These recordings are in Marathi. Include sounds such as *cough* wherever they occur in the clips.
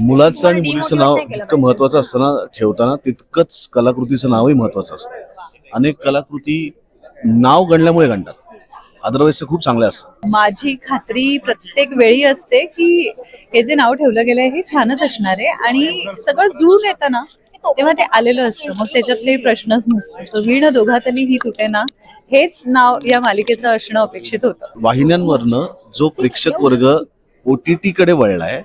मुलाचं आणि मुलीचं नाव जितकं महत्वाचं असतं ना ठेवताना तितकंच कलाकृतीचं नावही महत्वाचं असतं. अनेक कलाकृती नाव गणल्यामुळे गणतात. अदरवाईज खूप चांगले असतात. माझी खात्री प्रत्येक वेळी असते की हे जे नाव ठेवलं गेलंय हे छानच असणार आहे. आणि सगळं जुळून येतं ना तेव्हा ते आलेलं असतं. मग त्याच्यात काही प्रश्नच नसतो सो वीण दोघातली ही तुटे ना हेच नाव या मालिकेचं असणं अपेक्षित होतं. वाहिन्यांवरनं जो प्रेक्षक वर्ग ओ टी टी कडे वळलाय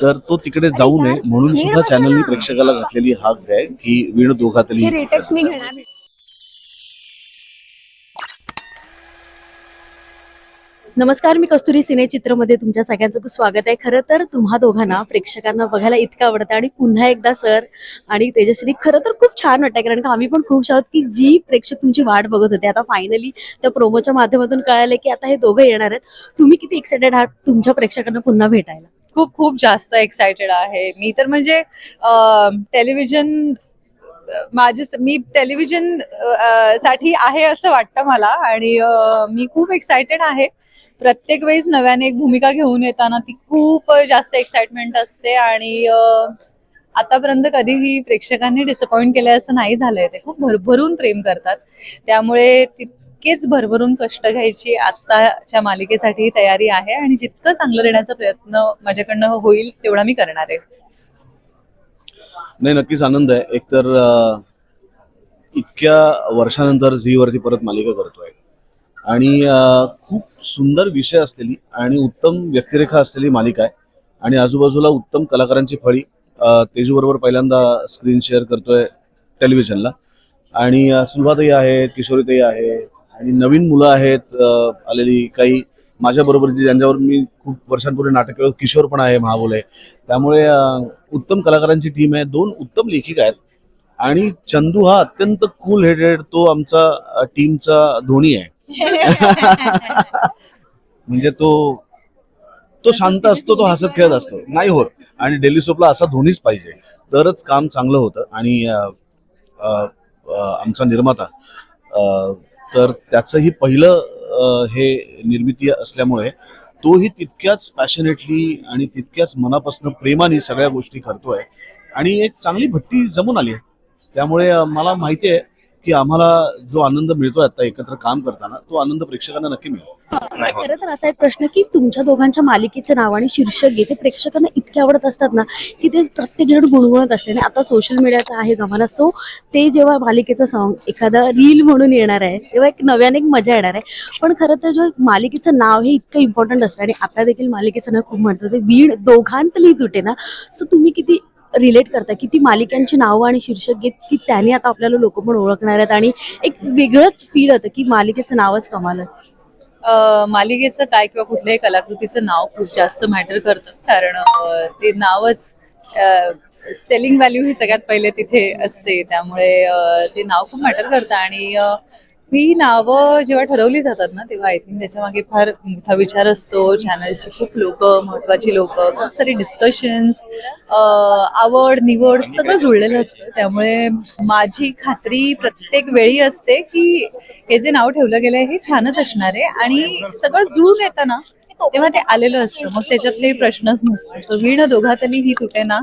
तर तो तिकडे जाऊ नये म्हणून सुद्धा चॅनलनी प्रेक्षकाला घातलेली हाक आहे की वीण दोघातली रेटेक्स मी घेणार नमस्कार मी कस्तुरी सिने चित्रमध्ये तुमच्या सगळ्यांचं खूप स्वागत आहे. खरं तर तुम्हा दोघांना प्रेक्षकांना बघायला इतकं आवडतं आणि पुन्हा एकदा सर आणि तेजश्री खरं तर खूप छान वाटतंय कारण का आम्ही पण खुश आहोत की जी प्रेक्षक तुमची वाट बघत होते. आता फायनली त्या प्रोमोच्या माध्यमातून कळालं की आता हे दोघं येणार आहेत. तुम्ही किती एक्साइटेड आहात? तुमच्या प्रेक्षकांना पुन्हा भेटायला. खूप खूप जास्त एक्सायटेड आहे. मी तर म्हणजे टेलिव्हिजन माझे मी टेलिव्हिजनसाठी आहे असं वाटतं मला आणि मी खूप एक्सायटेड आहे. प्रत्येक वेळेस नव्याने एक भूमिका घेऊन येताना ती खूप जास्त एक्साइटमेंट असते आणि आतापर्यंत कधीही प्रेक्षकांनी डिसअपॉइंट केलंय असं नाही झालंय. ते खूप भरभरून प्रेम करतात. त्यामुळे तितकेच भरभरून कष्ट घ्यायची आत्ताच्या मालिकेसाठी तयारी आहे आणि जितकं चांगलं देण्याचा प्रयत्न माझ्याकडनं होईल तेवढा मी करणार आहे. नाही नक्कीच आनंद आहे. एकतर इतक्या वर्षानंतर झी वरती परत मालिका करतोय. आणि खूप सुंदर विषय असलेली आणि उत्तम व्यक्तिरेखा असलेली मालिका आहे. आणि आजूबाजूला उत्तम कलाकारांची फळी तेजूबरोबर पहिल्यांदा स्क्रीन शेअर करतोय टेलिव्हिजनला. आणि सुलभाताई आहे किशोरीताई आहे आणि नवीन मुलं आहेत आलेली काही माझ्या बरोबरची ज्यांच्यावर मी खूप वर्षांपूर्वी नाटक केलं किशोर पण आहे महाबोले. त्यामुळे उत्तम कलाकारांची टीम आहे. दोन उत्तम लेखिका आहेत. आणि चंदू हा अत्यंत कूल हेडेड तो आमचा टीमचा धोनी आहे. *laughs* म्हणजे तो तो शांत असतो तो हसत खेळत असतो. नाही होत. आणि डेली सोपला असा धोनीच पाहिजे. तरच काम चांगलं होतं. आणि आमचा निर्माता तर त्याचंही पहिलं हे निर्मिती असल्यामुळे तोही तितक्याच पॅशनेटली आणि तितक्याच मनापासून प्रेमाने सगळ्या गोष्टी करतोय. आणि एक चांगली भट्टी जमून आली आहे. त्यामुळे मला माहिती आहे की आम्हाला जो आनंद मिळतोय आता एकत्र काम करताना तो आनंद प्रेक्षकांना नक्की मिळेल. खरं तर असा एक प्रश्न की तुमच्या दोघांच्या मालिकेचं नाव आणि शीर्षक हे ते प्रेक्षकांना इतके आवडत असतात ना की ते प्रत्येक जण गुणगुणत असते. आणि आता सोशल मीडियाचा आहे जमाना सो ते जेव्हा मालिकेचं सॉन्ग एखादा रील म्हणून येणार आहे तेव्हा एक नव्याने एक मजा येणार आहे. पण खरं तर जो मालिकेचं नाव हे इतकं इम्पॉर्टंट असतं आणि आता देखील मालिकेचं नाव खूप म्हणतो वीण दोघांतली तुटे ना सो तुम्ही किती रिलेट करता किती मालिकांची नावं आणि शीर्षक घेत की त्याने आता आपल्याला लोक पण ओळखणार आहेत आणि एक वेगळंच फील होतं की मालिकेचं नावच कमाल असतं. मालिकेचं काय किंवा कुठल्याही कलाकृतीचं नाव खूप जास्त मॅटर करतं कारण ते नावच सेलिंग व्हॅल्यू ही सगळ्यात पहिले तिथे असते त्यामुळे ते नाव खूप मॅटर करतं आणि ही नावं जेव्हा ठरवली जातात ना तेव्हा आय थिंक त्याच्यामागे फार मोठा विचार असतो. चॅनलची खूप लोक महत्वाची लोक खूप सारी डिस्कशन्स आवड निवड सगळं जुळलेलं असतं. त्यामुळे माझी खात्री प्रत्येक वेळी असते की हे जे नाव ठेवलं गेलंय हे छानच असणार आहे. आणि सगळं जुळून येतं ना तेव्हा ते आलेलं असतं. मग त्याच्यात काही प्रश्नच नसतो सो वीण दोघातली ही तुटे ना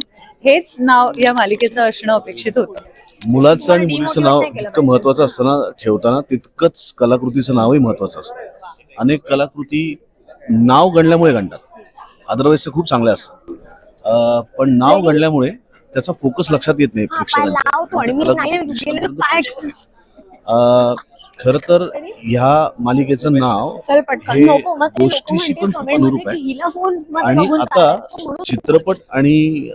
हेच नाव या मालिकेचं असणं अपेक्षित होतं. मुलाचं आणि मुलीचं नाव जितकं महत्वाचं असतं ना ठेवताना तितकंच कलाकृतीचं नावही महत्वाचं असतं. अनेक कलाकृती नाव गणल्यामुळे गणतात. अदरवाईज खूप चांगले असतात. पण नाव गणल्यामुळे त्याचा फोकस लक्षात येत नाही प्रेक्षकांच्या खर तर ह्या मालिकेचं नाव हे गोष्टीशी पण खूप अनुरूप आहे. आणि आता चित्रपट आणि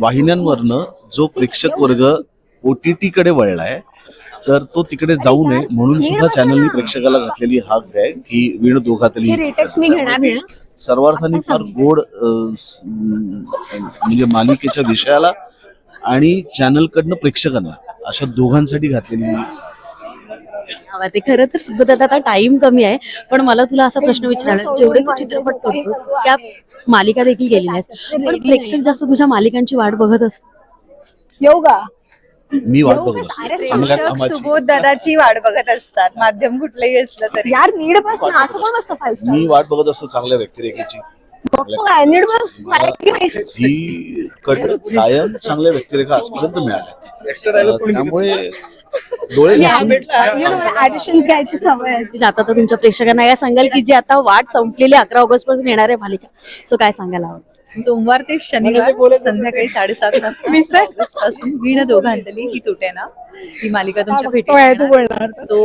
वाहिन्यांवरनं जो प्रेक्षक वर्ग ओ टी टी कडे वळलाय तर तो तिकडे जाऊ नये म्हणून सुद्धा चॅनलनी प्रेक्षकाला घातलेली हाक आहे की वीण दोघातली. सर्वार्थाने फार गोड म्हणजे मालिकेच्या विषयाला आणि चॅनल कडनं प्रेक्षकांना अशा दोघांसाठी घातलेली ही गावात आहे. खरं तर सुबत आता टाइम कमी आहे पण मला तुला असा प्रश्न विचारला जेवढे तू चित्रपट करतो त्या मालिका देखील गेलेल्या आहेत पण प्रेक्षक जास्त तुझ्या मालिकांची वाट बघत असतो योगा. मी वाट बघत सुबोध दादाची वाट बघत असतात. माध्यम कुठलंही असलं तरी. यार नीड बस ना असं पण असतं मी वाट बघत असतो चांगल्या व्यक्तिरेखेची. कडनं कायम चांगल्या व्यक्तिरेखा आजपर्यंत मिळाल्या. त्यामुळे डोळे ऑडिशन्स घ्यायची सवय आहे. जाता तर तुमच्या प्रेक्षकांना काय सांगाल की जी आता वाट संपलेली अकरा ऑगस्टपासून येणार आहे मालिका. सो काय सांगायला हवं? *laughs* सोमवार ते शनिवार संध्याकाळी साडेसात *laughs* वाजता पासून वीण दोघांतली ही तुटे ना. ही मालिका तुमच्या भेटी बोलणार सो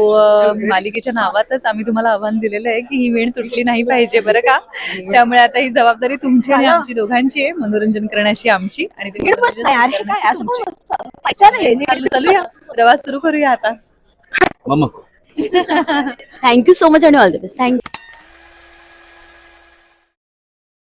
मालिकेच्या नावातच आम्ही तुम्हाला आव्हान दिलेलं आहे की ही वेळ तुटली नाही पाहिजे बरं का? त्यामुळे आता ही जबाबदारी तुमची आणि आमची दोघांची आहे. मनोरंजन करण्याची आमची आणि हे चालूया. प्रवास सुरू करूया आता. मम्मा. थँक्यू सो मच आणि all the best thank you